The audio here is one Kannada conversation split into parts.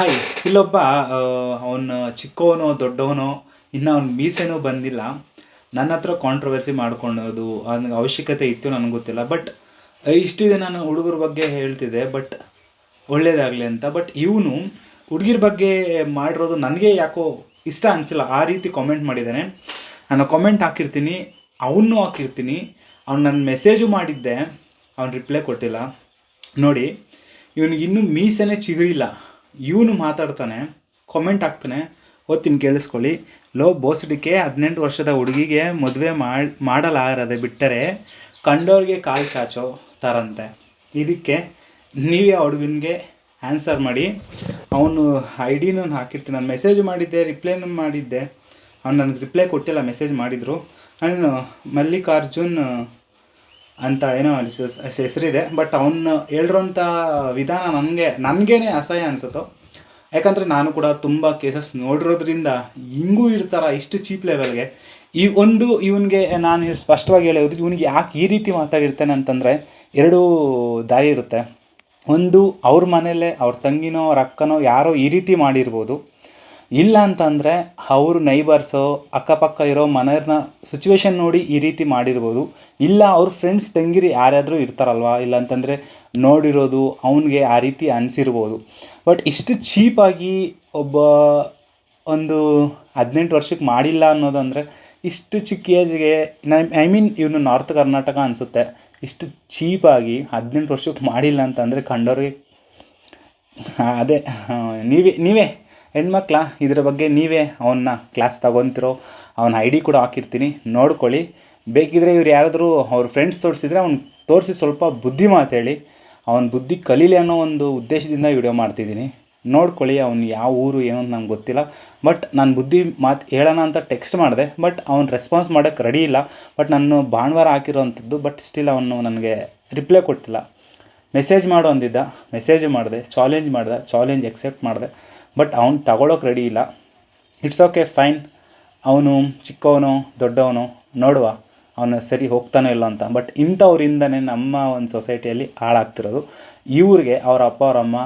ಹಾಯ್ ಇಲ್ಲೊಬ್ಬ ಅವನು ಚಿಕ್ಕವನೋ ದೊಡ್ಡವನೋ, ಇನ್ನು ಅವ್ನ ಮೀಸೆನೂ ಬಂದಿಲ್ಲ. ನನ್ನ ಹತ್ರ ಕಾಂಟ್ರವರ್ಸಿ ಮಾಡ್ಕೊಳ್ಳೋದು ಅವ್ನಿಗೆ ಅವಶ್ಯಕತೆ ಇತ್ತು ನನಗೆ ಗೊತ್ತಿಲ್ಲ. ಬಟ್ ಇಷ್ಟು ದಿನ ನಾನು ಹುಡುಗರ ಬಗ್ಗೆ ಹೇಳ್ತಿದ್ದೆ ಬಟ್ ಒಳ್ಳೇದಾಗಲಿ ಅಂತ. ಬಟ್ ಇವನು ಹುಡುಗಿರ ಬಗ್ಗೆ ಮಾಡಿರೋದು ನನಗೆ ಯಾಕೋ ಇಷ್ಟ ಅನಿಸಿಲ್ಲ. ಆ ರೀತಿ ಕಾಮೆಂಟ್ ಮಾಡಿದ್ದಾನೆ. ನಾನು ಕಾಮೆಂಟ್ ಹಾಕಿರ್ತೀನಿ ಅವನ್ನೂ ಹಾಕಿರ್ತೀನಿ. ಅವ್ನು ನನ್ನ ಮೆಸೇಜು ಮಾಡಿದ್ದೆ, ಅವ್ನು ರಿಪ್ಲೈ ಕೊಟ್ಟಿಲ್ಲ. ನೋಡಿ, ಇವನಿಗೆ ಇನ್ನೂ ಮೀಸೆನೇ ಚಿಗುರಿಲ್ಲ. ಇವನು ಮಾತಾಡ್ತಾನೆ ಕಾಮೆಂಟ್ ಹಾಕ್ತಾನೆ ಓದ್ತೀನಿ ಕೇಳಿಸ್ಕೊಳ್ಳಿ. ಲೋ ಬೋಸಡಿಕೆ ಹದಿನೆಂಟು ವರ್ಷದ ಹುಡುಗಿಗೆ ಮದುವೆ ಮಾಡಿ ಮಾಡಲಾರದೆ ಬಿಟ್ಟರೆ ಕಂಡೋರಿಗೆ ಕಾಲು ಚಾಚೋ ತರಂತೆ. ಇದಕ್ಕೆ ನೀವೇ ಹುಡುಗನಿಗೆ ಆನ್ಸರ್ ಮಾಡಿ. ಅವನು ಐ ಡಿನೂ ಹಾಕಿರ್ತೀನಿ. ನಾನು ಮೆಸೇಜ್ ಮಾಡಿದ್ದೆ ರಿಪ್ಲೈನೂ ಮಾಡಿದ್ದೆ. ಅವ್ನು ನನಗೆ ರಿಪ್ಲೈ ಕೊಟ್ಟಿಲ್ಲ ಮೆಸೇಜ್ ಮಾಡಿದರು. ನಾನು ಮಲ್ಲಿಕಾರ್ಜುನ್ ಅಂತ ಏನೋ ಹೆಸರಿದೆ ಬಟ್ ಅವನು ಹೇಳಿರೋಂಥ ವಿಧಾನ ನನಗೆ, ನನಗೇನೆ ಅಸಹ್ಯ ಅನಿಸುತ್ತೋ, ಯಾಕಂದರೆ ನಾನು ಕೂಡ ತುಂಬ ಕೇಸಸ್ ನೋಡಿರೋದ್ರಿಂದ ಹಿಂಗೂ ಇರ್ತಾರ ಇಷ್ಟು ಚೀಪ್ ಲೆವೆಲ್ಗೆ ಈ ಒಂದು ಇವನಿಗೆ ನಾನು ಸ್ಪಷ್ಟವಾಗಿ ಹೇಳೋದು, ಇವನಿಗೆ ಯಾಕೆ ಈ ರೀತಿ ಮಾತಾಡಿರ್ತೇನೆ ಅಂತಂದರೆ ಎರಡೂ ದಾರಿ ಇರುತ್ತೆ. ಒಂದು ಅವ್ರ ಮನೇಲೆ ಅವ್ರ ತಂಗಿನೋ, ಅವ್ರ ಅಕ್ಕನೋ ಯಾರೋ ಈ ರೀತಿ ಮಾಡಿರ್ಬೋದು. ಇಲ್ಲ ಅಂತಂದರೆ ಅವರು ನೈಬರ್ಸು ಅಕ್ಕಪಕ್ಕ ಇರೋ ಮನೆಯವ್ರನ್ನ ಸಿಚುವೇಶನ್ ನೋಡಿ ಈ ರೀತಿ ಮಾಡಿರ್ಬೋದು. ಇಲ್ಲ ಅವ್ರ ಫ್ರೆಂಡ್ಸ್ ತಂಗಿರಿ ಯಾರಾದರೂ ಇರ್ತಾರಲ್ವಾ? ಇಲ್ಲ ಅಂತಂದರೆ ನೋಡಿರೋದು, ಅವನಿಗೆ ಆ ರೀತಿ ಅನಿಸಿರ್ಬೋದು. ಬಟ್ ಇಷ್ಟು ಚೀಪಾಗಿ ಒಬ್ಬ ಒಂದು ಹದಿನೆಂಟು ವರ್ಷಕ್ಕೆ ಮಾಡಿಲ್ಲ ಅನ್ನೋದಂದರೆ ಇಷ್ಟು ಚಿಕ್ಕ ಏಜ್ಗೆ ಐ ಮೀನ್ ಇವನು ನಾರ್ತ್ ಕರ್ನಾಟಕ ಅನಿಸುತ್ತೆ. ಇಷ್ಟು ಚೀಪಾಗಿ ಹದಿನೆಂಟು ವರ್ಷಕ್ಕೆ ಮಾಡಿಲ್ಲ ಅಂತಂದರೆ ಕಂಡವ್ರಿಗೆ, ಅದೇ ನೀವೇ ನೀವೇ. ಹೆಣ್ಮಕ್ಳ, ಇದರ ಬಗ್ಗೆ ನೀವೇ ಅವನ್ನ ಕ್ಲಾಸ್ ತಗೊತಿರೋ, ಅವನ ಐ ಡಿ ಕೂಡ ಹಾಕಿರ್ತೀನಿ. ನೋಡ್ಕೊಳ್ಳಿ. ಬೇಕಿದ್ರೆ ಇವ್ರು ಯಾರಾದರೂ ಅವ್ರ ಫ್ರೆಂಡ್ಸ್ ತೋರಿಸಿದ್ರೆ ಅವ್ನು ತೋರಿಸಿ ಸ್ವಲ್ಪ ಬುದ್ಧಿ ಮಾತು ಹೇಳಿ. ಅವನ ಬುದ್ಧಿ ಕಲೀಲಿ ಅನ್ನೋ ಒಂದು ಉದ್ದೇಶದಿಂದ ವಿಡಿಯೋ ಮಾಡ್ತಿದ್ದೀನಿ. ನೋಡ್ಕೊಳ್ಳಿ ಅವ್ನು ಯಾವ ಊರು, ಏನು ಅಂತ ನಂಗೆ ಗೊತ್ತಿಲ್ಲ. ಬಟ್ ನಾನು ಬುದ್ಧಿ ಮಾತು ಹೇಳೋಣ ಅಂತ ಟೆಕ್ಸ್ಟ್ ಮಾಡಿದೆ. ಬಟ್ ಅವ್ನು ರೆಸ್ಪಾನ್ಸ್ ಮಾಡೋಕ್ಕೆ ರೆಡಿ ಇಲ್ಲ. ಬಟ್ ನಾನು ಭಾನುವಾರ ಹಾಕಿರೋವಂಥದ್ದು ಬಟ್ ಸ್ಟಿಲ್ ಅವನು ನನಗೆ ರಿಪ್ಲೈ ಕೊಟ್ಟಿಲ್ಲ. ಮೆಸೇಜ್ ಮಾಡು ಅಂದಿದ್ದ ಮೆಸೇಜ್ ಮಾಡಿದೆ ಚಾಲೆಂಜ್ ಮಾಡಿದೆ ಚಾಲೆಂಜ್ ಎಕ್ಸೆಪ್ಟ್ ಮಾಡಿದೆ. ಬಟ್ ಅವ್ನು ತಗೊಳ್ಳೋಕೆ ರೆಡಿ ಇಲ್ಲ. ಇಟ್ಸ್ ಓಕೆ ಫೈನ್ ಅವನು ಚಿಕ್ಕವನು, ದೊಡ್ಡವನು, ನೋಡುವ. ಅವನು ಸರಿ ಹೋಗ್ತಾನೆ ಇಲ್ಲ ಅಂತ. ಬಟ್ ಇಂಥವ್ರಿಂದನೇ ನಮ್ಮ ಒಂದು ಸೊಸೈಟಿಯಲ್ಲಿ ಹಾಳಾಗ್ತಿರೋದು. ಇವ್ರಿಗೆ ಅವ್ರ ಅಪ್ಪ ಅವರಮ್ಮ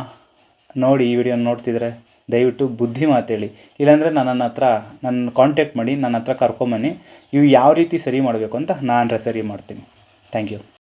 ನೋಡಿ ಈ ವಿಡಿಯೋ ನೋಡ್ತಿದ್ರೆ ದಯವಿಟ್ಟು ಬುದ್ಧಿ ಮಾತೇಳಿ ಇಲ್ಲಾಂದರೆ ನನ್ನ ಹತ್ರ ನನ್ನ ಕಾಂಟ್ಯಾಕ್ಟ್ ಮಾಡಿ ನನ್ನ ಹತ್ರ ಕರ್ಕೊಂಬನ್ನಿ. ಇವು ಯಾವ ರೀತಿ ಸರಿ ಮಾಡಬೇಕು ಅಂತ ನಾನು ಸರಿ ಮಾಡ್ತೀನಿ. Thank you